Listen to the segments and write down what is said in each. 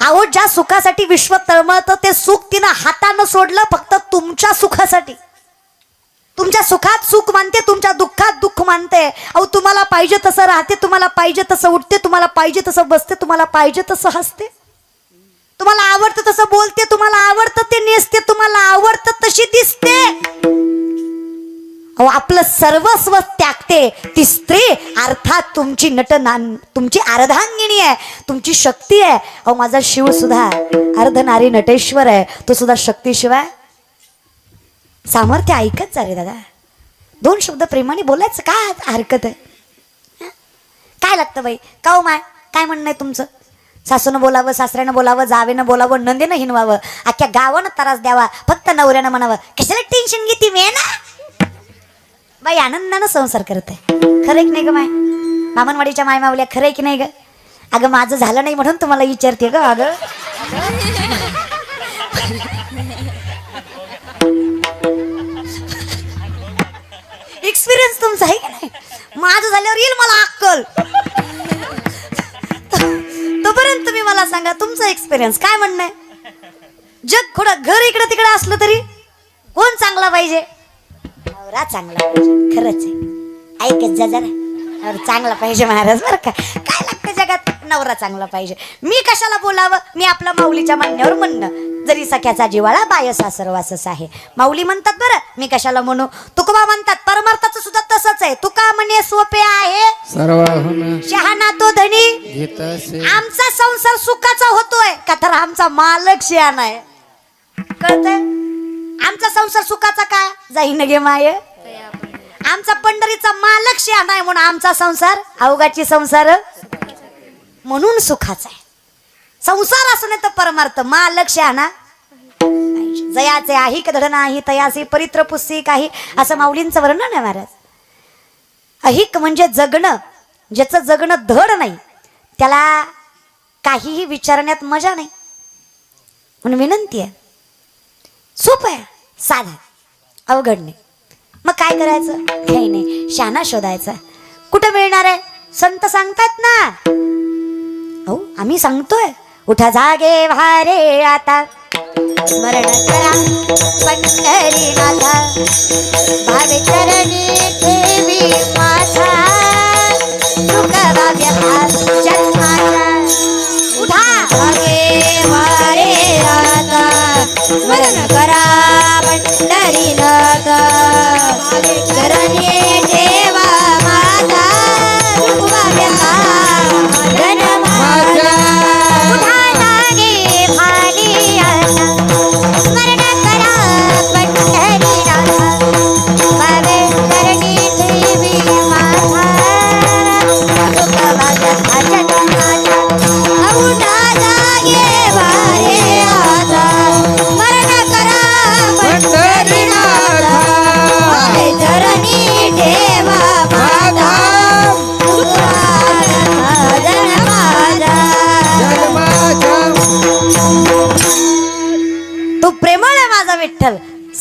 अहो ज्या सुखासाठी विश्व तळमळतं ते सुख तिनं हातानं सोडलं फक्त तुमच्या सुखासाठी. तुमच्या सुखात सुख मानते तुमच्या दुःखात दुःख मानते. अहो तुम्हाला पाहिजे तसं राहते तुम्हाला पाहिजे तसं उठते तुम्हाला पाहिजे तसं बसते तुम्हाला पाहिजे तसं हसते. तुम्हाला आवडतं तसं बोलते तुम्हाला आवडतं ते नेसते तुम्हाला आवडतं तशी दिसते. अहो आपलं सर्वस्व त्यागते. ती स्त्री अर्थात तुमची नटनान तुमची अर्धांगिणी आहे तुमची शक्ती आहे. अहो माझा शिव सुद्धा अर्धनारी नटेश्वर आहे. तो सुद्धा शक्तीशिवाय सामर्थ्य ऐकत जा रे दादा. दोन शब्द प्रेमाने बोलायचं काय हरकत आहे? काय लागतं बाई? का हो माय? काय म्हणणं आहे तुमचं? सासूनं बोलावं सासऱ्यानं बोलावं जावेनं बोलावं नंदीनं हिनवावं. अख्ख्या गावानं त्रास द्यावा फक्त नवऱ्यानं म्हणावं. कशाला टेन्शन घेते मी ना बाई आनंदानं संसार करते. खरं की नाही ग माय? मामनवाडीच्या माय मावल्या खरं आहे की नाही ग? अगं माझं झालं नाही म्हणून तुम्हाला विचारते ग अगं. एक्सपिरियन्स तुमचा आहे की नाही? माझं झाल्यावर येईल मला अक्कल. तोपर्यंत तुम्ही मला सांगा तुमचा एक्सपिरियन्स काय म्हणणं आहे? जग खोडं घर इकडे तिकडे असलं तरी कोण चांगला पाहिजे? नवरा चांगला पाहिजे खरंच आहे. ऐकत जा जरा. नवरा चांगला पाहिजे महाराज बरं का. काय लागतं जगात? नवरा चांगला पाहिजे. मी कशाला बोलावं? मी आपल्या माऊलीच्या म्हणण्यावर म्हणणं. जरी सख्याचा जिवाळा बाय सासरवासच आहे. माऊली म्हणतात बरं मी कशाला म्हणू? तुकोबा म्हणतात परमार्थाचं सुद्धा तसंच आहे. तुका म्हणे सोपे आहे. शहाणा तो धनी. आमचा संसार सुखाचा होतोय. का तर आमचा मालक शियान आहे. कळतंय? आमचा संसार सुखाचा का? जाईन गे माय. आमचा पंढरीचा मालक शियान नाही म्हणून आमचा संसार अवघाची संसार म्हणून सुखाचा आहे. संसार असं नाही तर परमार्थ मालक शहाणा जयाचे आहे धड नाही तयासी परित्र पुस्तिक आहे असं माऊलींचं वर्णन आहे महाराज. अहिक म्हणजे जगणं ज्याचं जगणं धड नाही त्याला काहीही विचारण्यात मजा नाही. म्हणून विनंती आहे. सोपं आहे साधा अवघड नाही. मग काय करायचं? काही नाही. शाना शोधायचा. कुठं मिळणार आहे? संत सांगतात ना. हो आम्ही सांगतोय. उठा जागे भारे आता. स्मरण करा पंढरीनाथा भावे चरणी ठेवी माझा.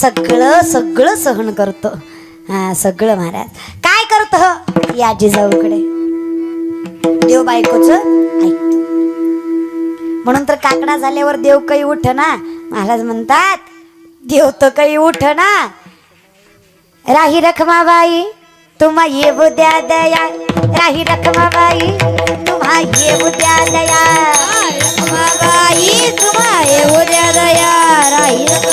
सगळं सगळं सहन करतो. हा सगळं महाराज. काय करत या जिजाऊकडे. देव बायकोच म्हणून तर काकडा झाल्यावर देव काही उठ ना महाराज म्हणतात देव तर काही उठ ना राही रखमाबाई तुम्हा ये बुद्या दया. राही रखमाबाई तुम्हा येऊ द्या दया.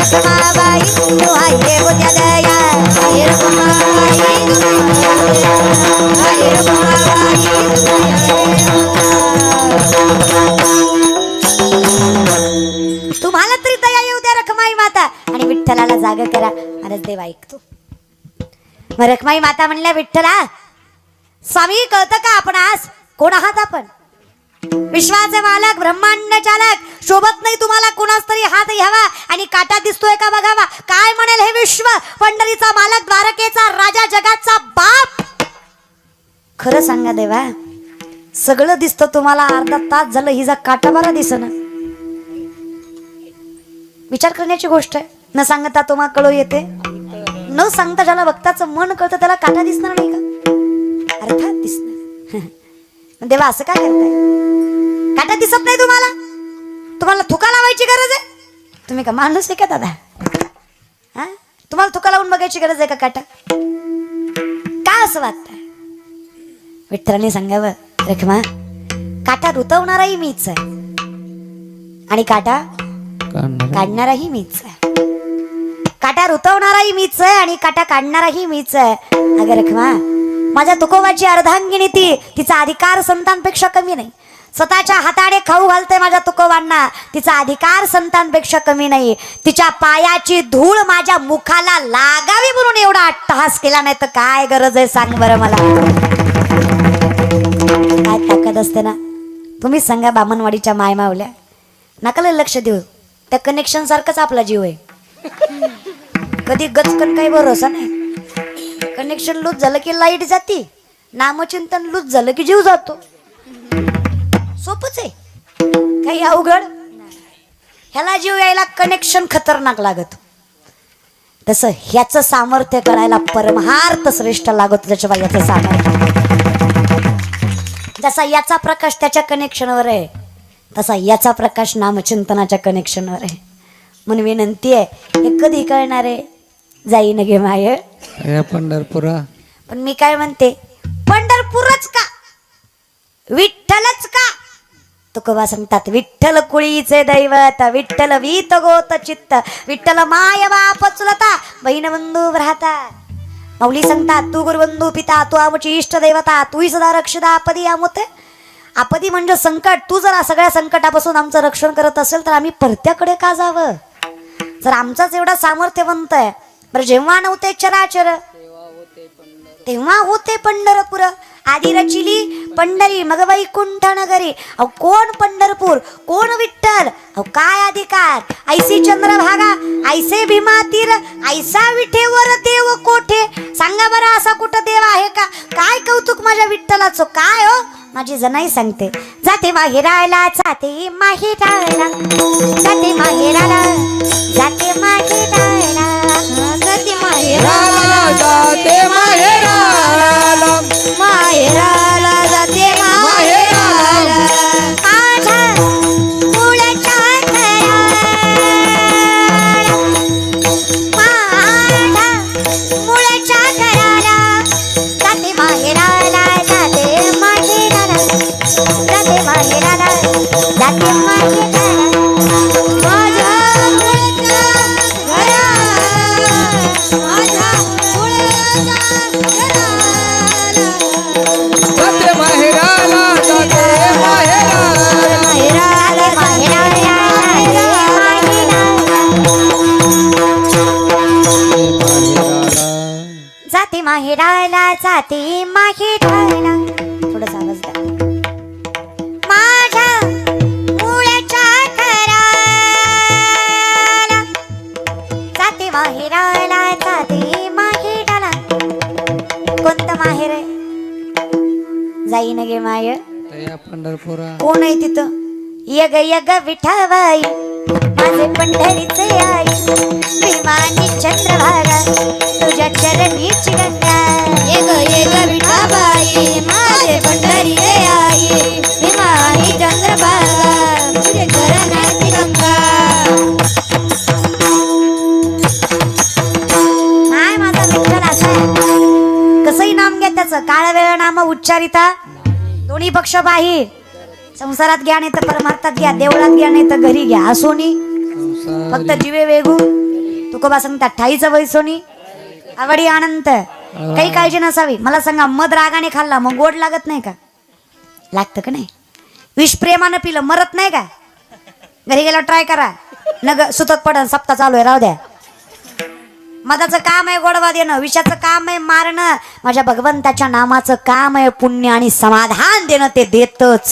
रखमाबाई दया रखमाबाई रखमाबाई तुम्हाला तरी दया येऊ द्या रखमाई माता. आणि विठ्ठलाला जाग करा. महाराज देव ऐकतो. मग रखमाई माता म्हणल्या विठ्ठला स्वामी कळतं का आपण आज? कोण आहात आपण? विश्वाचे मालक ब्रह्मांड चालक. शोभत नाही तुम्हाला कुणास तरी हात घ्यावा आणि काटा दिसतोय का बघावा? काय म्हणेल हे विश्व? पंढरीचा मालक द्वारकेचा राजा जगाचा बाप. खरं सांगा देवा सगळं दिसतं तुम्हाला अर्धा तास झालं हिचा काटा बरा दिसना. विचार करण्याची गोष्ट आहे. न सांगता तुम्हाला कळू येते. न सांगता ज्याला भक्ताचं मन कळतं त्याला काटा दिसणार नाही का? अर्थात दिसणार. देवा असं काय करताय? काटा दिसत नाही तुम्हाला? तुम्हाला थुका लावायची गरज आहे? तुम्ही का माणूस आहे का दादा? हा? तुम्हाला थुका लावून बघायची गरज आहे का काटा? का असं वाटतंय विठ्ठलाने सांगावं रखमा काटा रुतवणाराही मीच आहे. आणि काटा काढणार काढणाराही मीच आहे. काटा रुतवणाराही मीच आहे आणि काटा काढणाराही मीच आहे. अगं रखमा माझ्या तुकोबाची अर्धांगिनी ती तिचा अधिकार संतांपेक्षा कमी नाही. स्वतःच्या हाताने खाऊ घालते माझ्या तुकोबांना. तिचा अधिकार संतांपेक्षा कमी नाही. तिच्या पायाची धूळ माझ्या मुखाला लागावी म्हणून एवढा अट्टहास केला नाही तर काय गरज आहे सांग बरं मला. काय ताकद असते ना? तुम्ही सांगा बामनवाडीच्या मायमावल्या. नका लक्ष देऊ. त्या कनेक्शन सारखंच आपला जीव आहे. कधी गचकन काही भरोसा नाही. कनेक्शन लूज झालं की लाइट जाती. नामचिंतन लूज झालं की जीव जातो. सोपच आहे. काही अवघड? ह्याला जीव यायला कनेक्शन खतरनाक लागत. तसं ह्याचं सामर्थ्य करायला परमहार्थ श्रेष्ठ लागत त्याच्या याचं सामर्थ्य. जसा याचा प्रकाश त्याच्या कनेक्शनवर आहे तसा याचा प्रकाश नामचिंतनाच्या कनेक्शनवर आहे. म्हणून विनंती आहे हे कधी कळणार आहे? जाईन गे माय. या पंढरपुरा. पण मी काय म्हणते पंढरपूरच का? विठ्ठलच तुकोबा सांगतात विठ्ठल कुळीचे दैवत विठ्ठल वीत गोत चित्त विठ्ठल माय बाप चुलता बहीण बंधू भ्राता. माऊली सांगतात तू गुरुबंधू पिता तू आमची इष्ट दैवता तूही सदा रक्षदा आपदी आमोते. आपदी म्हणजे संकट. तू जर सगळ्या संकटापासून आमचं रक्षण करत असेल तर आम्ही परत्याकडे का जावं? जर आमचाच एवढा सामर्थ्यवंत आहे बरं जेव्हा नव्हते चराचर तेव्हा होते पंढरपूर. आधी रचिली पंढरी मग वैकुंठ नगरी अहो कोण पंढरपूर? कोण विठ्ठल? अहो काय अधिकार? ऐसी चंद्रभागा ऐसे भीमा तीर ऐसा विठेवर देव कोठे? सांगा बरं असा कुठं देव आहे का? काय कौतुक माझ्या विठ्ठलाचं? काय हो? माझी जनाई सांगते. जाते माहेराला जाते माहेराला. जाते माहेराला जाते माहेराला. जाते माहेराला जाते माहेराला. जाते माहेराला कोणतं माहेर आहे? जाईन गे माय. पंढरपुरा कोण आहे तिथं? यग यग विठाबाई माझे पंढरीचे आई विमानी चंद्रभागा तुझ्या चरणीची गंगा यग यग विठाबाई माझे पंढरीचे आई विमानी चंद्रभागा तुझे चरणाची गंगा. काय माझा विठ्ठल असा आहे? कसंही नाम घ्या त्याचं. काळ वेळ नाम उच्चारिता. दोन्ही पक्ष बाही. संसारात घ्या नाही तर परमार्थात घ्या देवळात घ्या नाही तर घरी घ्या. असोनी फक्त जीवे वेगू. तुकोबा सांगतात ठाईचं वैसोनी आवडी आनंद. काही काळजी नसावी. मला सांगा मध रागाने खाल्ला मग गोड लागत नाही का? लागतं का नाही? विष प्रेमानं पिलं मरत नाही का? घरी गेला ट्राय करा. नग सुतत पडन सप्ताह चालू आहे राहू द्या. मधाचं काम आहे गोडवा देणं विषाचं काम आहे मारणं. माझ्या भगवंताच्या नामाचं काम आहे पुण्य आणि समाधान देणं ते देतच.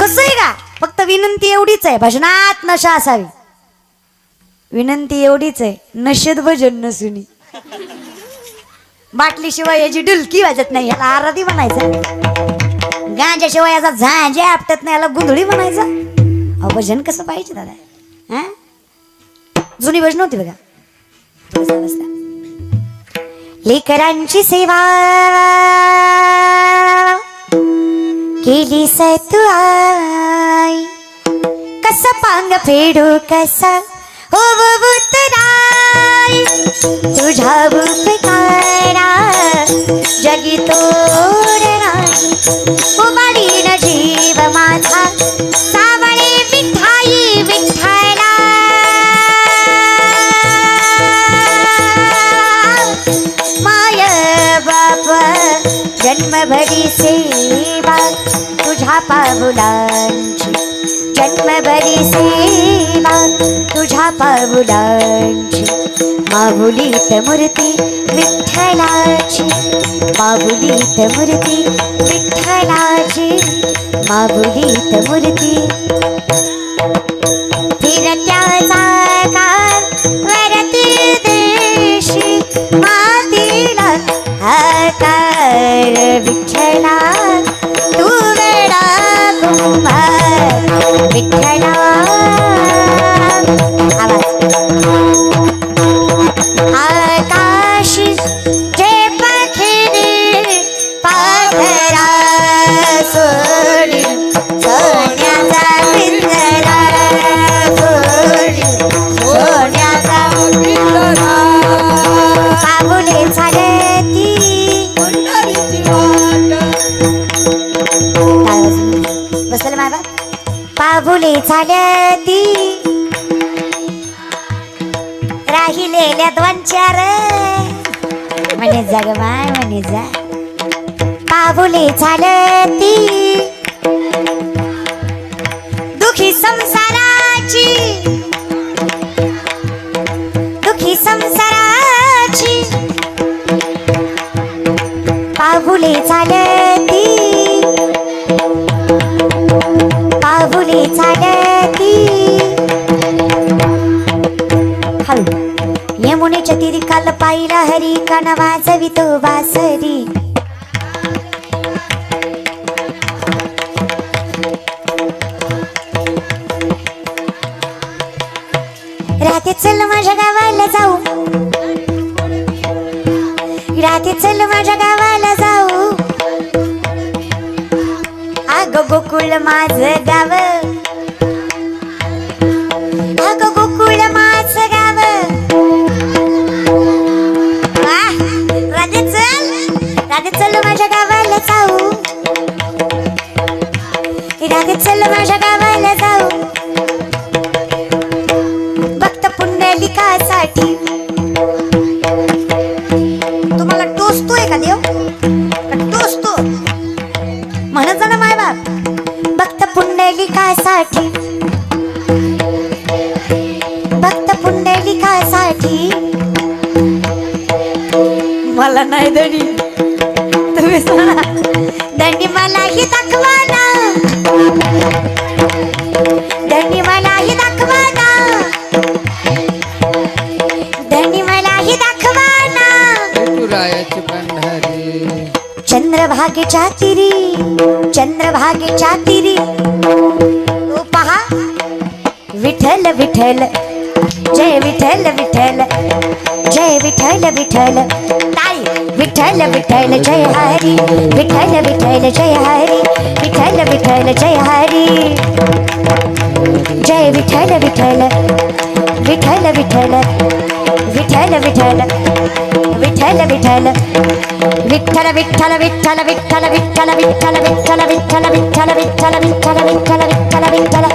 कसं आहे का? फक्त विनंती एवढीच आहे भजनात नशा असावी. विनंती एवढीच आहे नशेत भजन नसुनी. बाटलीशिवाय याची डुलकी वाजत नाही याला आराधी म्हणायचं. गांजाशिवाय याचा झांजे आपटत नाही याला गुंधळी म्हणायचं. अहो भजन कसं पाहिजे दादा? हा? जुनी भजन होती बघा. लेकरांची सेवा केली तू आई. कस पांग फेडू कसा हो बुतराई तुझ्या उपकारा जगी तोड नाही. जीव माझा जन्मभरी सेवा तुझ्या पावलांची। जन्मभरी सेवा तुझ्या पावलांची। माहुलीत मूर्ती विठ्ठलाची माहुलीत मूर्ती विठ्ठलाची माहुलीत मूर्ती। फिरत्याचा काळ झाल्याती. राहिलेल्या दोन चार. म्हणे जगमाय म्हणे जा. पाबुले झालती दुखी संसाराची. यमुनेच्या काल पाहिला हरी कान वाजवितो बासरी राते चल माझ्या गावाला जाऊ. राते चल माझ्या गावाला जाऊ. अग गोकुळ माझ गाव धनी मलाही दाखवाना विठुरायाची पंढरी. चंद्रभागेच्या तिरी चंद्रभागेच्या तिरी. तो पहा. विठल विठल जय विठल विठल जय विठल विठल ताई विठल विठल जय हरी. विठल विठल जय हरी. विठल विठल जय हरी. जय विठल विठल विठल विठल विठ्ठल विठ्ठल विठ्ठल विठ्ठल विठ्ठल विठ्ठल विठ्ठल विठ्ठल विठ्ठल विठ्ठल विठ्ठल विठ्ठल विठ्ठल विठ्ठल विठ्ठल विठ्ठल विठ्ठल विठ्ठल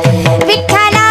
विठ्ठल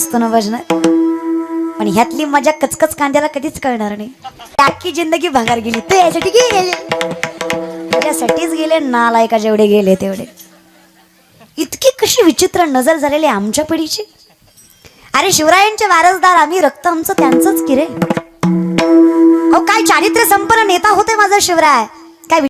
असतो ना भजनात पण ह्यातली मजा कचकच कांद्याला कधीच कळणार नाही. टाकी जिंदगी भंगार गेली ते यासाठी गेले. त्याच्यासाठीच गेले नालायका जेवढे गेले तेवढे. इतकी कशी विचित्र नजर झालेली आमच्या पिढीची. अरे शिवरायांचे वारसदार आम्ही रक्त आमचं त्यांचंच किरे अहो काय चारित्र्य संपन्न नेता होते माझा शिवराय.